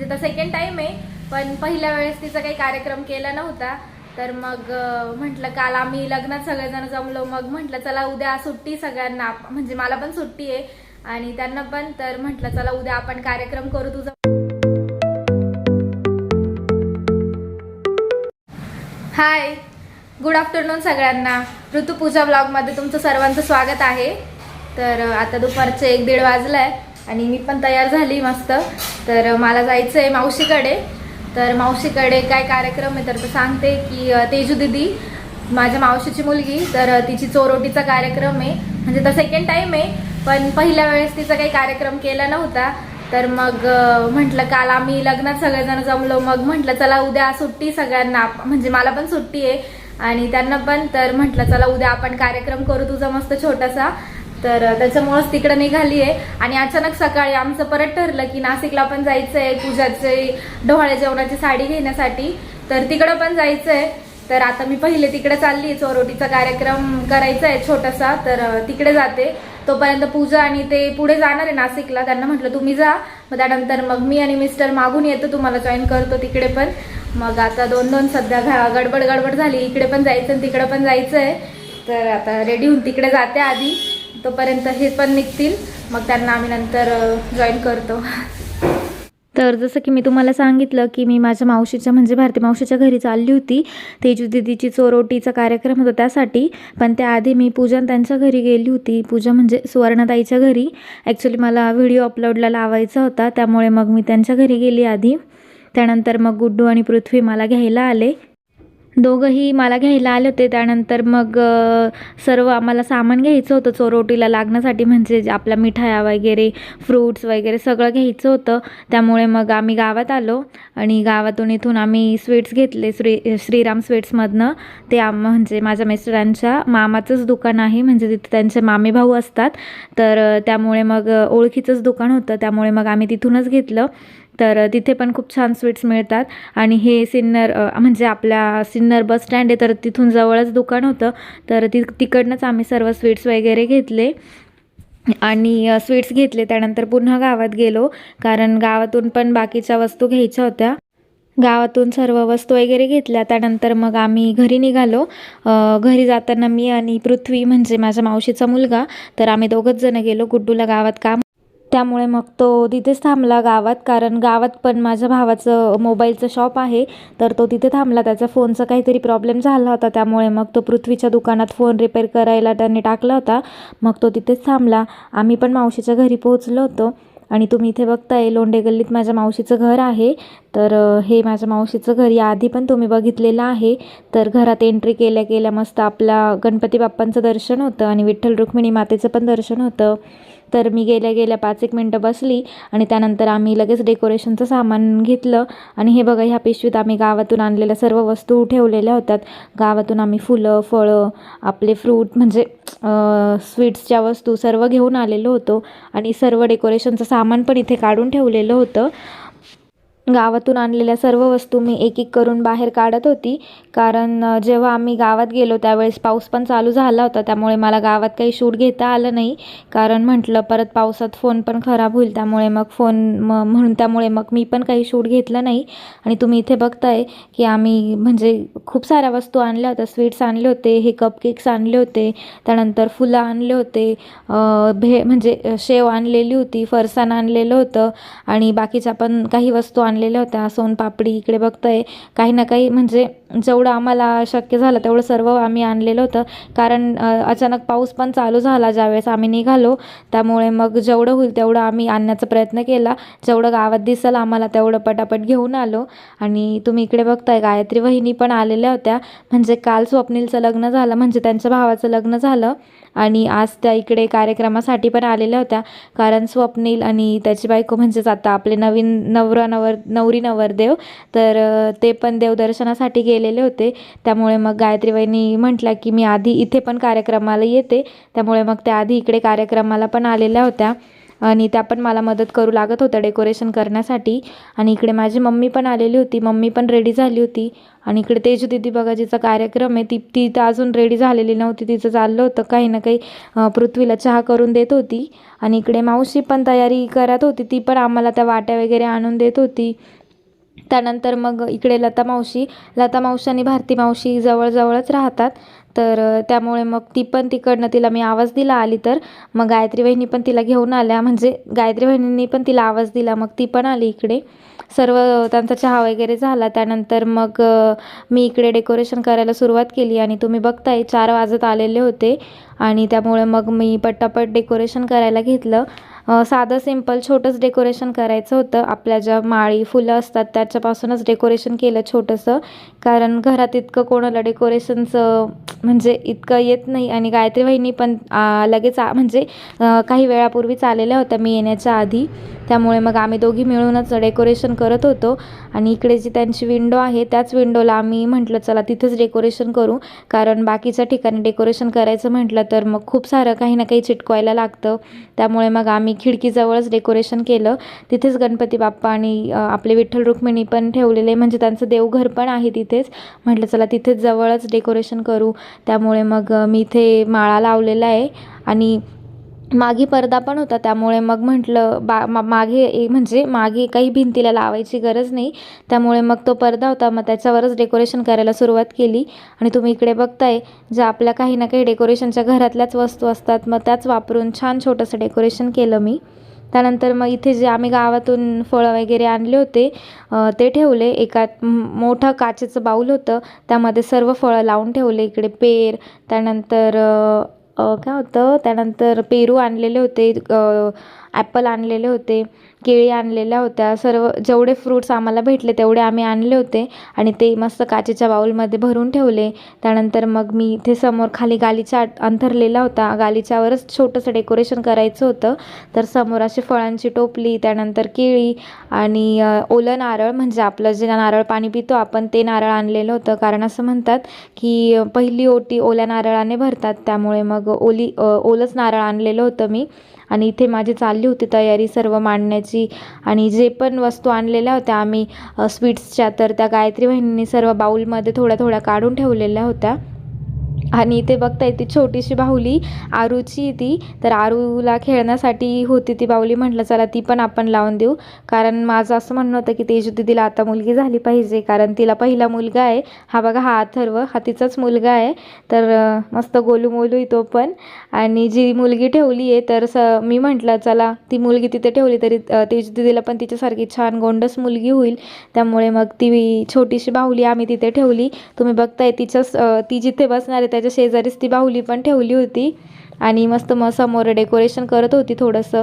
म्हणजे तर second time आहे पण पहिल्या वेळेस तिचा काही कार्यक्रम केला नव्हता. तर मग म्हटलं काल आम्ही लग्नात सगळेजण जमलो. मग म्हटलं चला उद्या सुट्टी सगळ्यांना म्हणजे मला पण सुट्टी आहे. आणि त्यांना पण तर म्हटलं चला उद्या आपण कार्यक्रम करू तुझा. हाय गुड आफ्टरनून सगळ्यांना. ऋतुपूजा ब्लॉगमध्ये तुमचं सर्वांचं स्वागत आहे. तर आता दुपारचे एक दीड वाजलाय. आणि मी पण तयार झाली मस्त. तर मला जायचं आहे मावशीकडे. तर मावशीकडे काय कार्यक्रम आहे? तर सांगते की तेजू दिदी माझ्या मावशीची मुलगी तर तिची चोरोटीचा कार्यक्रम आहे. म्हणजे तर सेकंड टाईम आहे पण पहिल्या वेळेस तिचा काही कार्यक्रम केला नव्हता. तर मग म्हटलं काल आम्ही लग्नात सगळेजण जमलो. मग म्हटलं चला उद्या सुट्टी सगळ्यांना म्हणजे मला पण सुट्टी आहे. आणि त्यांना पण तर म्हटलं चला उद्या आपण कार्यक्रम करू तुझा मस्त छोटासा. तर त्याच्यामुळंच तिकडे निघाली आहे आणि अचानक सकाळी आमचं परत ठरलं की नाशिकला पण जायचं आहे पूजाचे डोहाळे जेवणाची साडी घेण्यासाठी. तर तिकडं पण जायचं आहे तर आता मी पहिले तिकडे चालली चोरोटीचा कार्यक्रम करायचा आहे छोटासा. तर तिकडे जाते. तोपर्यंत पूजा आणि ते पुढे जाणार आहे नाशिकला. त्यांना म्हटलं तुम्ही जा. मग त्यानंतर मग मी आणि मिस्टर मागून येतो तुम्हाला जॉईन करतो तिकडे पण. मग आता दोन दोन सध्या घा- गडबड गडबड झाली. इकडे पण जायचं आणि तिकडे पण जायचं आहे तर आता रेडी होऊन तिकडे जाते आधी. तोपर्यंत हे पण निघतील. मग त्यांना आम्ही नंतर जॉईन करतो. तर जसं की मी तुम्हाला सांगितलं की मी माझ्या मावशीच्या म्हणजे भारती मावशीच्या घरी चालली होती. तेजू दिदीची चोरोटीचा कार्यक्रम होता त्यासाठी. पण त्याआधी मी पूजा त्यांच्या घरी गेली होती. पूजा म्हणजे सुवर्णताईच्या घरी. ॲक्च्युली मला व्हिडिओ अपलोडला लावायचा होता. त्यामुळे मग मी त्यांच्या घरी गेली आधी. त्यानंतर मग गुड्डू आणि पृथ्वी मला घ्यायला आले. दोघंही मला घ्यायला आले होते. त्यानंतर मग सर्व आम्हाला सामान घ्यायचं होतं. चोरोटीला लागण्यासाठी म्हणजे आपल्या मिठाया वगैरे फ्रूट्स वगैरे सगळं घ्यायचं होतं. त्यामुळे मग आम्ही गावात आलो आणि गावातून इथून आम्ही स्वीट्स घेतले. श्री श्रीराम स्वीट्समधनं ते आम म्हणजे माझ्या मिस्टरांच्या मामाचंच दुकान आहे. म्हणजे तिथे त्यांचे मामे भाऊ असतात. तर त्यामुळे मग ओळखीचंच दुकान होतं. त्यामुळे मग आम्ही तिथूनच घेतलं. तर तिथे पण खूप छान स्वीट्स मिळतात. आणि हे सिन्नर म्हणजे आपल्या सिन्नर बस स्टँड आहे तर तिथून जवळच दुकान होतं. तर ति तिकडनंच आम्ही सर्व स्वीट्स वगैरे घेतले. आणि स्वीट्स घेतले. त्यानंतर पुन्हा गावात गेलो कारण गावातून पण बाकीच्या वस्तू घ्यायच्या होत्या. गावातून सर्व वस्तू वगैरे घेतल्या. त्यानंतर मग आम्ही घरी निघालो. घरी जाताना मी आणि पृथ्वी म्हणजे माझ्या मावशीचा मुलगा तर आम्ही दोघंच जण गेलो. गुड्डूला गावात काम त्यामुळे मग तो तिथेच थांबला गावात कारण गावात पण माझ्या भावाचं मोबाईलचं शॉप आहे तर तो तिथे थांबला. त्याचा फोनचा काहीतरी प्रॉब्लेम झाला होता त्यामुळे मग तो पृथ्वीच्या दुकानात फोन रिपेअर करायला त्यांनी टाकला होता. मग तो तिथेच थांबला. आम्ही पण मावशीच्या घरी पोहोचलो होतो. आणि तुम्ही इथे बघताय लोंढे गल्लीत माझ्या मावशीचं घर आहे. तर हे माझ्या मावशीचं घर याआधी पण तुम्ही बघितलेलं आहे. तर घरात एंट्री केल्या केल्या मस्त आपला गणपती बाप्पांचं दर्शन होतं आणि विठ्ठल रुक्मिणी मातेचं पण दर्शन होतं. तर मी गेल्या गेल्या पाच एक मिनटं बसली आणि त्यानंतर आम्ही लगेच डेकोरेशनचं सामान घेतलं. आणि हे बघा ह्या पिशवीत आम्ही गावातून आणलेल्या सर्व वस्तू ठेवलेल्या होत्यात. गावातून आम्ही फुलं फळं आपले फ्रूट म्हणजे स्वीट्सच्या वस्तू सर्व घेऊन आलेलो होतो. आणि सर्व डेकोरेशनचं सामान पण इथे काढून ठेवलेलं होतं. गावातून आणलेल्या सर्व वस्तू मी एक एक करून बाहेर काढत होती. कारण जेव्हा आम्ही गावात गेलो त्यावेळेस पाऊस पण चालू झाला होता. त्यामुळे मला गावात काही शूट घेता आलं नाही. कारण म्हटलं परत पावसात फोन पण खराब होईल. त्यामुळे मग फोन म म्हणून त्यामुळे मग मी पण काही शूट घेतलं नाही. आणि तुम्ही इथे बघताय की आम्ही म्हणजे खूप साऱ्या वस्तू आणल्या होत्या. स्वीट्स आणले होते हे कपकेक्स आणले होते त्यानंतर फुलं आणले होते भे म्हणजे शेव आणलेली होती फरसाण आणलेलं होतं. आणि बाकीच्या पण काही वस्तू आणलेल्या होत्या. सोनपापडी इकडे बघताय. काही ना काही म्हणजे जेवढं आम्हाला शक्य झालं तेवढं सर्व आम्ही आणलेलं होतं. कारण अचानक पाऊस पण चालू झाला ज्यावेळेस आम्ही निघालो. त्यामुळे मग जेवढं होईल तेवढं आम्ही आणण्याचा प्रयत्न केला. जेवढं गावात दिसेल आम्हाला तेवढं पटापट घेऊन आलो. आणि तुम्ही इकडे बघताय गायत्री वहिनी पण आलेल्या होत्या. म्हणजे काल स्वप्नीलचं लग्न झालं. म्हणजे त्यांच्या भावाचं लग्न झालं. आणि आज त्या इकडे कार्यक्रमासाठी पण आलेल्या होत्या. कारण स्वप्नील आणि त्याची बायको म्हणजेच आता आपले नवीन नवरा नवर नवरी नवरदेव तर ते पण देवदर्शनासाठी गेलेले होते. त्यामुळे मग गायत्रीबाईंनी म्हटलं की मी आधी इथे पण कार्यक्रमाला येते. त्यामुळे मग त्या आधी इकडे कार्यक्रमाला पण आलेल्या होत्या. आणि त्या पण मला मदत करू लागत होत्या डेकोरेशन करण्यासाठी. आणि इकडे माझी मम्मी पण आलेली होती. मम्मी पण रेडी झाली होती. आणि इकडे तेजू दिदी बघा जिचा कार्यक्रम आहे ती ती तर अजून रेडी झालेली नव्हती. तिचं चाललं होतं. काही ना काही पृथ्वीला चहा करून देत होती. आणि इकडे मावशी पण तयारी करत होती. ती पण आम्हाला त्या वाट्या वगैरे आणून देत होती. त्यानंतर मग इकडे लता मावशी लता मावशी आणि भारती मावशी जवळजवळच राहतात. तर त्यामुळे मग ती पण तिकडनं तिला मी आवाज दिला आली तर. मग गायत्री वहिनी पण तिला घेऊन आल्या. म्हणजे गायत्री वहिनींनी पण तिला आवाज दिला. मग ती पण आली इकडे. सर्व त्यांचा चहा वगैरे झाला. त्यानंतर मग मी इकडे डेकोरेशन करायला सुरुवात केली आणि तुम्ही बघताय चार वाजत आलेले होते. आणि त्यामुळे मग मी पटापट डेकोरेशन करायला घेतलं. साधं सिंपल छोटंच डेकोरेशन करायचं होतं. आपल्या ज्या माळी फुलं असतात त्याच्यापासूनच डेकोरेशन केलं छोटंसं. कारण घरात इतकं कोणाला डेकोरेशनचं म्हणजे इतकं येत नाही. आणि गायत्री वहिनी पण लगेच म्हणजे काही वेळापूर्वीच आलेल्या होत्या मी येण्याच्या आधी. त्यामुळे मग आम्ही दोघी मिळूनच डेकोरेशन करत होतो. आणि इकडे जी त्यांची विंडो आहे त्याच विंडोला आम्ही म्हटलं चला तिथेच डेकोरेशन करू. कारण बाकीच्या ठिकाणी डेकोरेशन करायचं म्हटलं तर मग खूप सारं काही ना काही चिटकवायला लागतं. त्यामुळे मग आम्ही खिडकीजवळच डेकोरेशन केलं. तिथेच गणपती बाप्पा आणि आपले विठ्ठल रुक्मिणी पण ठेवलेले. म्हणजे त्यांचं देवघर पण आहे तिथेच. म्हटलं चला तिथेच जवळच डेकोरेशन करू. त्यामुळे मग मी इथे माळा लावलेला आहे. आणि मागे पडदा पण होता त्यामुळे मग म्हटलं बा मा मागे म्हणजे मागे काही भिंतीला लावायची गरज नाही. त्यामुळे मग तो पडदा होता मग त्याच्यावरच डेकोरेशन करायला सुरुवात केली. आणि तुम्ही इकडे बघताय ज्या आपल्या काही ना काही डेकोरेशनच्या घरातल्याच वस्तू असतात मग त्याच वापरून छान छोटंसं डेकोरेशन केलं मी. त्यानंतर मग इथे जे आम्ही गावातून फळं वगैरे आणले होते ते ठेवले. एका मोठं काचेचं बाऊल होतं. त्यामध्ये सर्व फळं लावून ठेवले. इकडे पेर त्यानंतर काय होतं? त्यानंतर पेरू आणलेले होते. ॲपल आणलेले होते केळी आणलेल्या होत्या सर्व जेवढे फ्रूट्स आम्हाला भेटले तेवढे आम्ही आणले होते आणि ते मस्त काचेच्या बाऊलमध्ये भरून ठेवले. त्यानंतर मग मी इथे समोर खाली गालीचा अंथरलेला होता. गालीच्यावरच छोटंसं डेकोरेशन करायचं होतं. तर समोर अशी फळांची टोपली त्यानंतर केळी आणि ओलं नारळ म्हणजे आपलं जे नारळ पाणी पितो आपण ते नारळ आणलेलं होतं. कारण असं म्हणतात की पहिली ओटी ओल्या नारळाने भरतात. त्यामुळे मग ओली ओलंच नारळ आणलेलं होतं मी. आणि इथे माझी चालली होती तयारी सर्व मांडण्याची. आणि जे पण वस्तू आणलेल्या होत्या आम्ही स्वीट्सच्या तर त्या गायत्री बहिणींनी सर्व बाऊलमध्ये थोड्या थोड्या काढून ठेवलेल्या होत्या. आणि इथे बघताय ती छोटीशी बाहुली आरूची ती. तर आरूला खेळण्यासाठी होती ती बाहुली म्हटलं चला ती पण आपण लावून देऊ. कारण माझं असं म्हणणं होतं की तेजदीदीला आता मुलगी झाली पाहिजे कारण तिला पहिला मुलगा आहे. हा बघा हा अथर्व हा तिचाच मुलगा आहे. तर मस्त गोलू मोलू येतो तो पण. आणि जी मुलगी ठेवली आहे तर स मी म्हटलं चला ती मुलगी तिथे ठेवली तरी अं, तेजू पण तिच्यासारखी छान गोंडस मुलगी होईल. त्यामुळे मग ती छोटीशी बाहुली आम्ही तिथे ठेवली. तुम्ही बघताय तिच्याच ती जिथे बसणार आहे त्याच्या शेजारीच ती बाहुली पण ठेवली होती. आणि मस्त मग समोर डेकोरेशन करत होती थोडंसं.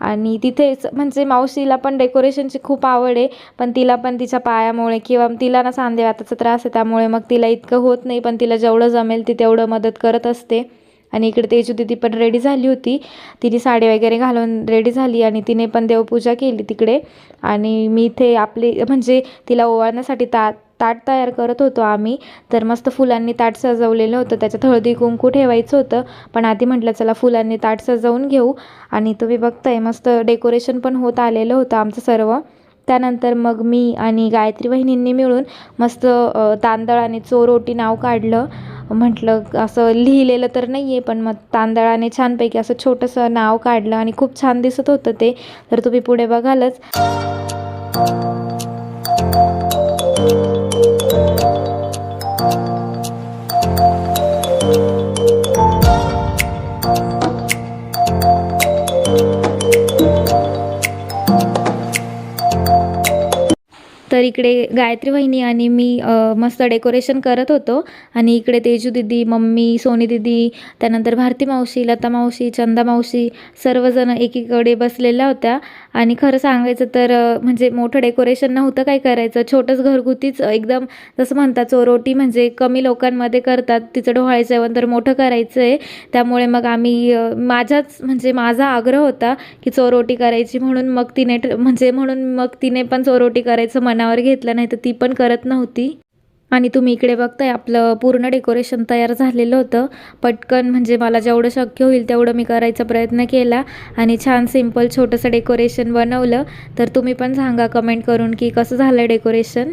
आणि तिथेच म्हणजे मावशीला पण डेकोरेशनची खूप आवड आहे. पण तिला पण तिच्या पायामुळे किंवा तिला ना सांधेवाताचा त्रास आहे. त्यामुळे मग तिला इतकं होत नाही. पण तिला जेवढं जमेल ती तेवढं मदत करत असते. आणि इकडे तेजू दिदी पण रेडी झाली होती. तिने साडी वगैरे घालून रेडी झाली आणि तिने पण देवपूजा केली तिकडे. आणि मी इथे आपली म्हणजे तिला ओवाळण्यासाठी तात ताट तयार करत होतो आम्ही. तर मस्त फुलांनी ताट सजवलेलं होतं. त्याच्यात हळदी कुंकू ठेवायचं होतं. पण आधी म्हटलं चला फुलांनी ताट सजवून घेऊ. आणि तुम्ही बघताय मस्त डेकोरेशन पण होत आलेलं होतं आमचं सर्व. त्यानंतर मग मी आणि गायत्री वहिनींनी मिळून मस्त अ, तांदळाने चोरोटी नाव काढलं. म्हटलं असं लिहिलेलं तर नाही आहे पण मग तांदळाने छानपैकी असं छोटंसं नाव काढलं आणि खूप छान दिसत होतं ते. तर तुम्ही पुढे बघालच. तर इकडे गायत्री वहिनी आणि मी मस्त डेकोरेशन करत होतो. आणि इकडे तेजू दिदी मम्मी सोनी दिदी त्यानंतर भारती मावशी लता मावशी चंदा मावशी सर्वजण एकीकडे बसलेल्या होत्या. आणि खरं सांगायचं तर म्हणजे मोठं डेकोरेशन नव्हतं काय करायचं. छोटंच घरगुतीच एकदम जसं म्हणतात चोरोटी म्हणजे कमी लोकांमध्ये करतात. तिचं डोहाळे जेवण तर मोठं करायचं आहे त्यामुळे मग आम्ही माझ्याच माझाच म्हणजे माझा आग्रह होता की चोरोटी करायची म्हणून मग तिने म्हणजे म्हणून मग तिने पण चोरोटी करायचं मनावर घेतलं नाही तर ती पण करत नव्हती. आणि तुम्ही इकडे बघताय आपलं पूर्ण डेकोरेशन तयार झालेलं होतं. पटकन म्हणजे मला जेवढं शक्य होईल तेवढं मी करायचा प्रयत्न केला आणि छान सिंपल छोटंसं डेकोरेशन बनवलं. तर तुम्ही पण सांगा कमेंट करून की कसं झालं डेकोरेशन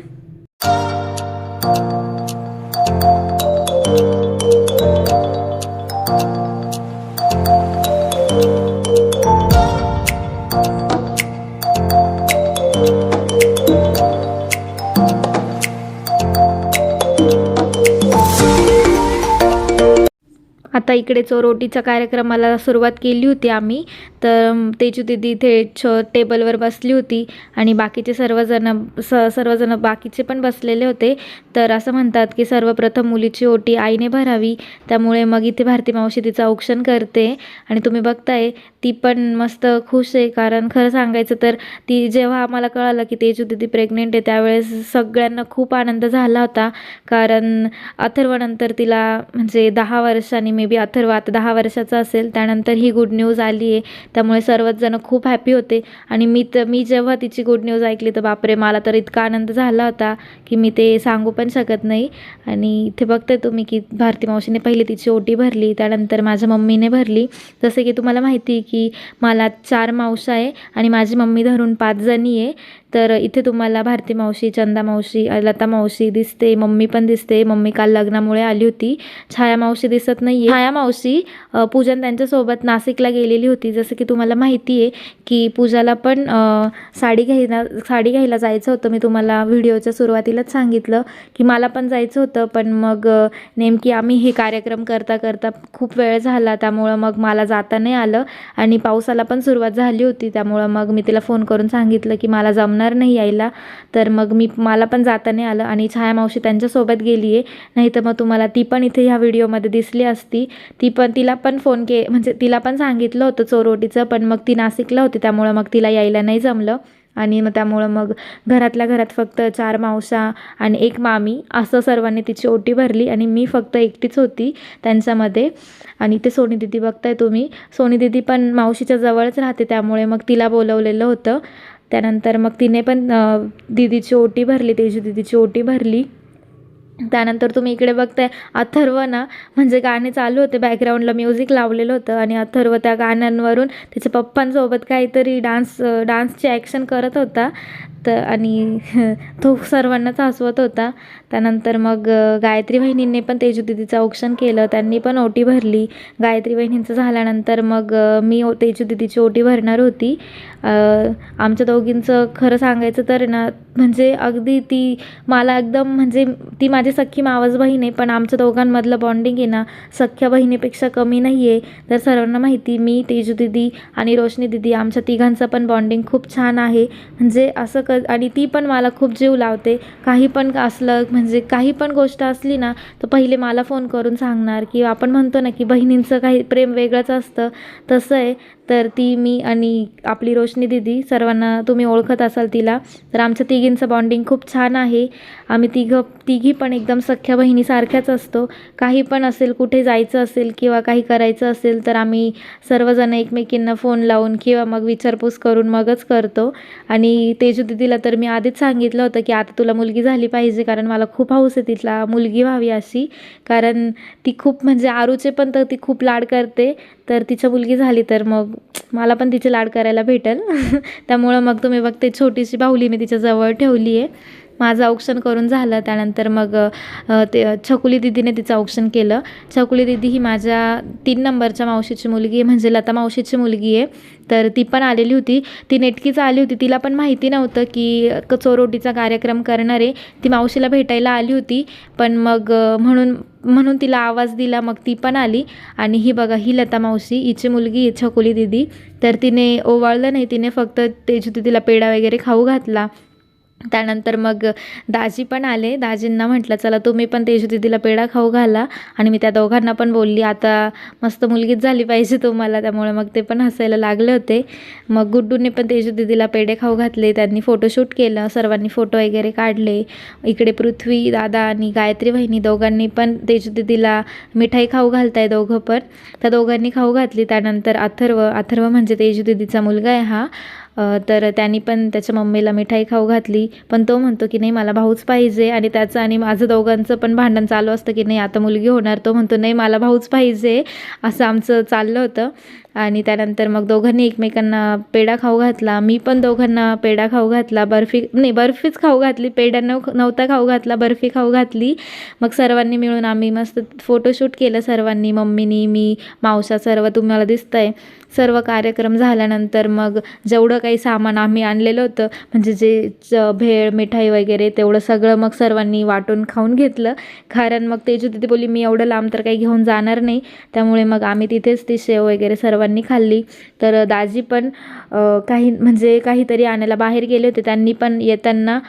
आता इकडे चोरोटीच्या कार्यक्रमाला सुरुवात केली होती आम्ही. तर तेजू दिदी इथे छ टेबलवर बसली होती आणि बाकीचे सर्वजण स सर्वजण बाकीचे पण बसलेले होते. तर असं म्हणतात की सर्वप्रथम मुलीची ओटी आईने भरावी. त्यामुळे मग इथे भारती मावशी तिचं औक्षण करते आणि तुम्ही बघताय ती पण मस्त खुश आहे. कारण खरं सांगायचं तर ती जेव्हा आम्हाला कळालं की तेजू दिदी प्रेग्नेंट आहे त्यावेळेस सगळ्यांना खूप आनंद झाला होता. कारण अथर्वनंतर तिला म्हणजे दहा वर्षांनी मे बी अथर्व आता दहा वर्षाचा असेल त्यानंतर ही गुड न्यूज आली आहे. त्यामुळे सर्वच जण खूप हॅपी होते. आणि मी तर मी जेव्हा तिची गुड न्यूज ऐकली तर बापरे मला तर इतका आनंद झाला होता की मी ते सांगू पण शकत नाही. आणि इथे बघताय तुम्ही की भारती मावशीने पहिली तिची ओटी भरली त्यानंतर माझ्या मम्मीने भरली. जसे की तुम्हाला माहिती आहे की मला चार मावशा आहे आणि माझी मम्मी धरून पाच जणी आहे. तर इथे तुम्हाला भारती मावशी चंदा मावशी लता मावशी दिसते मम्मी पण दिसते. मम्मी काल लग्नामुळे आली होती. छाया मावशी दिसत नाही छाया मावशी पूजन त्यांच्यासोबत नाशिकला गेलेली होती. जसं की तुम्हाला माहिती आहे की पूजाला पण साडी घ्यायला साडी घ्यायला जायचं होतं. मी तुम्हाला व्हिडिओच्या सुरुवातीलाच सांगितलं की मला पण जायचं होतं. पण मग नेमकी आम्ही हे कार्यक्रम करता करता खूप वेळ झाला. त्यामुळं मग मला जाता नाही आलं. आणि पावसाला पण सुरुवात झाली होती. त्यामुळं मग मी तिला फोन करून सांगितलं की मला जमणार नाही यायला. तर मग मी मला पण जाता नाही आलं आणि छाया मावशी त्यांच्यासोबत गेली आहे नाही तर मग तुम्हाला ती पण इथे ह्या व्हिडिओमध्ये दिसली असती. ती पण तिला पण फोन के म्हणजे तिला पण सांगितलं होतं चोरोटीचं पण मग ती नाशिकला होती त्यामुळं मग तिला यायला नाही जमलं. आणि मग त्यामुळं मग घरातल्या घरात फक्त चार मावशा आणि एक मामी असं सर्वांनी तिची ओटी भरली आणि मी फक्त एकटीच होती त्यांच्यामध्ये. आणि ते सोनी दिदी बघताय तुम्ही. सोनी दिदी पण मावशीच्या जवळच राहते त्यामुळे मग तिला बोलवलेलं होतं. त्यानंतर मग तिने पण दीदीची दिदीची ओटी भरली तेजू दिदीची ओटी भरली. त्यानंतर तुम्ही इकडे बघताय अथर्व ना म्हणजे गाणे चालू होते बॅकग्राऊंडला म्युझिक लावलेलं होतं आणि अथर्व त्या गाण्यांवरून त्याच्या पप्पांसोबत काहीतरी डान्स डान्सची ॲक्शन करत होता. तर आणि तो सर्वांनाच हसवत होता. त्यानंतर मग गायत्री वहिनींनी पण तेजूदिदीचं औक्षण केलं त्यांनी पण ओटी भरली. गायत्री वहिनींचं झाल्यानंतर मग मी ओ तेजूदिदीची ओटी भरणार होती. आमच्या दोघींचं खरं सांगायचं तर ना म्हणजे अगदी ती मला एकदम म्हणजे ती माझी सख्खी मावस बहीण आहे पण आमच्या दोघांमधलं बॉन्डिंग आहे ना सख्ख्या बहिणीपेक्षा कमी नाही आहे तर सर्वांना माहिती मी तेजू दिदी आणि रोशनी दिदी आमच्या तिघांचं पण बॉन्डिंग खूप छान आहे. म्हणजे असं क आणि ती पण मला खूप जीव लावते. काही पण असलं म्हणजे काही पण गोष्ट असली ना तर पहिले मला फोन करून सांगणार. किंवा आपण म्हणतो ना की बहिणींचं काही प्रेम वेगळंच असतं. तसं आहे. तर ती मी आणि आपली रोशनी दिदी सर्वांना तुम्ही ओळखत असाल तिला. तर आमच्या तिघींचं बॉन्डिंग खूप छान आहे. आम्ही तिघं तिघी पण एकदम सख्ख्या बहिणीसारख्याच असतो. काही पण असेल कुठे जायचं असेल किंवा काही करायचं असेल तर आम्ही सर्वजण एकमेकींना फोन लावून किंवा मग विचारपूस करून मगच करतो. आणि तेजू दिदीला तर मी आधीच सांगितलं होतं की आता तुला मुलगी झाली पाहिजे कारण मला खूप हौस आहे तिथला मुलगी व्हावी अशी. कारण ती खूप म्हणजे आरूचे पण तर ती खूप लाड करते. तर तिच्या मुलगी झाली तर मग मला पण तिचे लाड करायला भेटेल. त्यामुळं मग तुम्ही बघते छोटीशी बाहुली मी तिच्या जवळ ठेवली आहे माझं औक्षण करून झालं. त्यानंतर मग ते छकुली दिदीने तिचं औक्षण केलं. छकुली दिदी ही माझ्या तीन नंबरच्या मावशीची मुलगी आहे. म्हणजे लता मावशीची मुलगी आहे. तर ती पण आलेली होती. ती नेटकीच आली होती. तिला पण माहिती नव्हतं की कचोरोटीचा कार्यक्रम करणार आहे. ती मावशीला भेटायला आली होती. पण मग म्हणून म्हणून तिला आवाज दिला. मग ती पण आली. आणि ही बघा ही लता मावशी हिची मुलगी आहे छकुली दिदी. तर तिने ओवाळलं नाही. तिने फक्त तेजू दिदीला पेढा वगैरे खाऊ घातला. त्यानंतर मग दाजी पण आले. दाजींना म्हटलं चला तुम्ही पण तेजू दिदीला पेढा खाऊ घाला. आणि मी त्या दोघांना पण बोलली आता मस्त मुलगीच झाली पाहिजे तुम्हाला. त्यामुळे मग ते पण हसायला लागले होते. मग गुड्डूने पण तेजू दिदीला पेढे खाऊ घातले. त्यांनी फोटोशूट केलं. सर्वांनी फोटो वगैरे काढले. इकडे पृथ्वी दादा आणि गायत्री वहिनी दोघांनी पण तेजू दिदीला मिठाई खाऊ घालताय दोघं पण. त्या दोघांनी खाऊ घातली. त्यानंतर अथर्व अथर्व म्हणजे तेजू दिदीचा मुलगा आहे हा. तर त्यांनी पण त्याच्या मम्मीला मिठाई खाऊ घातली. पण तो म्हणतो की नाही मला भाऊच पाहिजे. आणि त्याचं आणि माझं दोघांचं पण भांडण चालू असतं की नाही आता मुलगी होणार. तो म्हणतो नाही मला भाऊच पाहिजे. असं आमचं चाललं होतं. आणि त्यानंतर मग दोघांनी एकमेकांना पेढा खाऊ घातला. मी पण दोघांना पेढा खाऊ घातला. बर्फी नाही बर्फीच खाऊ घातली. पेढा नव नव्हता खाऊ घातला. बर्फी खाऊ घातली. मग सर्वांनी मिळून आम्ही मस्त फोटोशूट केलं सर्वांनी. मम्मीनी मी मावशा सर्व तुम्हाला दिसतं आहे सर्व कार्यक्रम झाल्यानंतर मग जेवढं काही सामान आम्ही आणलेलं होतं म्हणजे जे च- भेळ मिठाई वगैरे तेवढं सगळं मग सर्वांनी वाटून खाऊन घेतलं. कारण मग तेजू तिथे बोलली मी एवढं लांब तर काही घेऊन जाणार नाही. त्यामुळे मग आम्ही तिथेच ती शेव वगैरे सर्वांनी खाल्ली. तर दाजी पण काही म्हणजे काहीतरी आणायला बाहेर गेले होते. त्यांनी पण येताना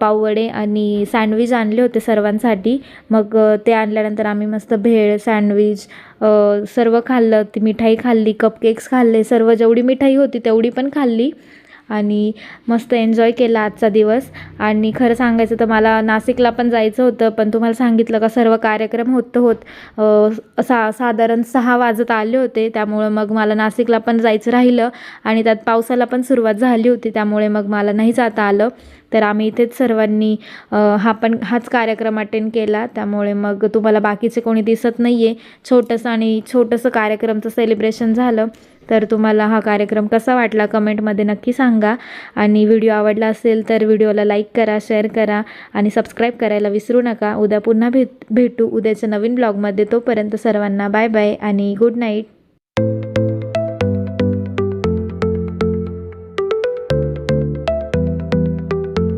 पाववडे आणि सँडविच आणले होते सर्वांसाठी. मग ते आणल्यानंतर आम्ही मस्त भेळ सँडविच सर्व खाल्लं. ती मिठाई खाल्ली कपकेक्स खाल्ले. सर्व जेवढी मिठाई होती तेवढी पण खाल्ली. आणि मस्त एन्जॉय केला आजचा दिवस. आणि खरं सांगायचं तर मला नाशिकला पण जायचं होतं पण तुम्हाला सांगितलं का सर्व कार्यक्रम होत होत सा साधारण सहा वाजत आले होते. त्यामुळं मग मला नाशिकला पण जायचं राहिलं आणि त्यात पावसाला पण सुरुवात झाली होती त्यामुळे मग मला नाही जाता आलं. तर आम्ही इथेच सर्वांनी हा पण हाच कार्यक्रम अटेंड केला. त्यामुळे मग तुम्हाला बाकीचे कोणी दिसत नाही आहे छोटंसं आणि छोटंसं कार्यक्रमचं सेलिब्रेशन झालं. तर तुम्हाला हा कार्यक्रम कसा वाटला कमेंटमध्ये नक्की सांगा. आणि व्हिडिओ आवडला असेल तर व्हिडिओला लाईक करा शेअर करा आणि सबस्क्राईब करायला विसरू नका. उद्या पुन्हा भेट भेटू. उद्याच्या नवीन ब्लॉगमध्ये तोपर्यंत सर्वांना बाय बाय आणि गुड नाईट